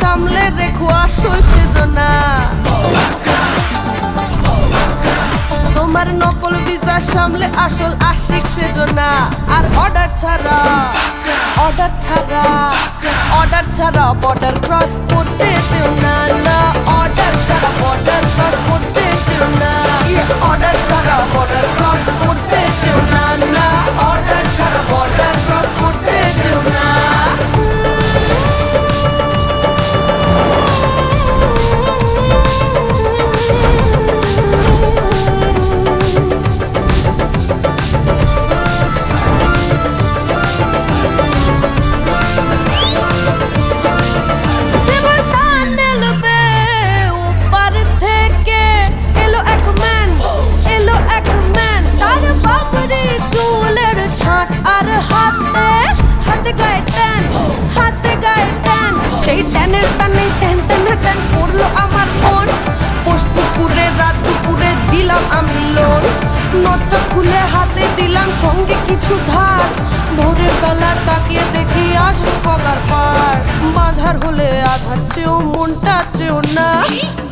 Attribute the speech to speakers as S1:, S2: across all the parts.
S1: সামলে রেখো আসল সেজনা। তোমার নকল ভিসা সামলে আসল আশিক সেজনা। আর অর্ডার ছাড়া অর্ডার ছাড়া অর্ডার ছাড়া বর্ডার ক্রস করতে চেও না অর্ডার ছাড়া বর্ডার সেই ট্যানের টানে ট্যান ট্যান ট্যান করল আমার মন। পুকুরে রাত দুপুরে দিলাম আমি লোন। নটটা খুলে হাতে দিলাম সঙ্গে কিছু ধার। ভোরের বেলা তাকিয়ে দেখি আসে পগার পার। বাঁধার হলে আধার চেয়েও মনটা চেয়েও না।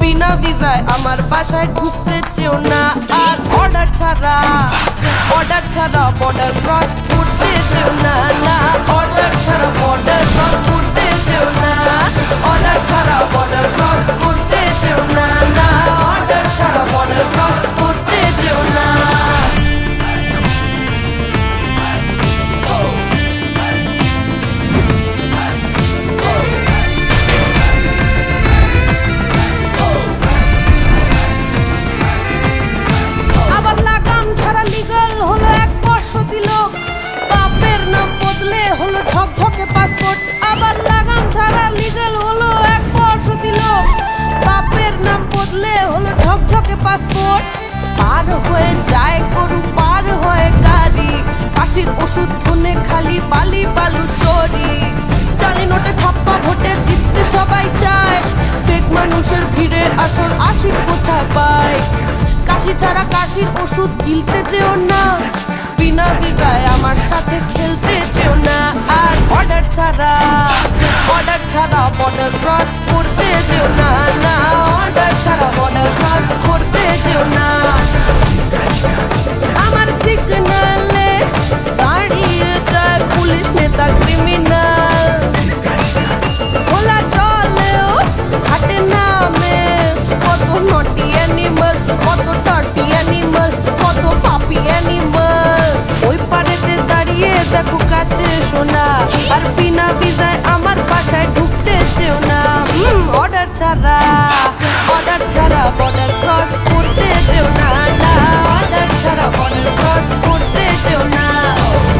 S1: বিনা ভিসায় আমার বাসায় ঢুকতে চেয়েও না। আর অর্ডার ছাড়া অর্ডার ছাড়া বর্ডার ক্রস করতে চেয়েও না না। অর্ডার ছাড়া বর্ডার ক্রস আবার লাগাম ছাড়া লিগাল হলো, এক বর্ষ দিল। বাপের নাম বদলে হলো ঝকঝকে পাসপোর্ট পার হয়ে যায় গরু, পার হয়ে গাড়ি। কাশির ওষুধ ধনে খালি বালি বালু চরি জালি নোটে ছাপ্পা ভোটে জিততে সবাই চায়। ফেক মানুষের ভিড়ে আসল আশিক কোথায় পায়? কাশি ছাড়া কাশির ওষুধ গিলতে যেও না। বিনা ভিসায় আমার বর্ডার ক্রস করতে যেও না না। অর্ডার ছাড়া ক্রস করতে না। আমার সিগনালে দাঁড়িয়ে যায় পুলিশ নেতা ক্রিমিনাল খোলা জলেও হাটে নামে কত নটি অ্যানিমাল কত টাটি অ্যানিমাল কত পাপি অ্যানিমাল ওই পারেতে দাঁড়িয়ে দেখো কাছে শোনা আর বিনা ভিসায় আমার বাসায় ছাড়া অর্ডার ছাড়া বর্ডার ক্রস করতে চেও না না। অর্ডার ছাড়া বর্ডার ক্রস করতে চেও না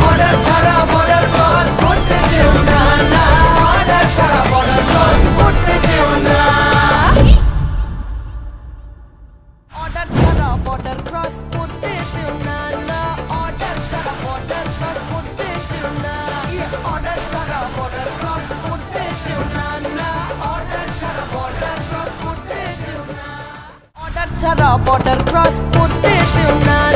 S1: অর্ডার ছাড়া বর্ডার ক্রস করতে চেও না না। অর্ডার ছাড়া বর্ডার ক্রস করতে চেও না। অর্ডার ছাড়া বর্ডার ক্রস করতে বর্ডার ক্রস করতে চেও না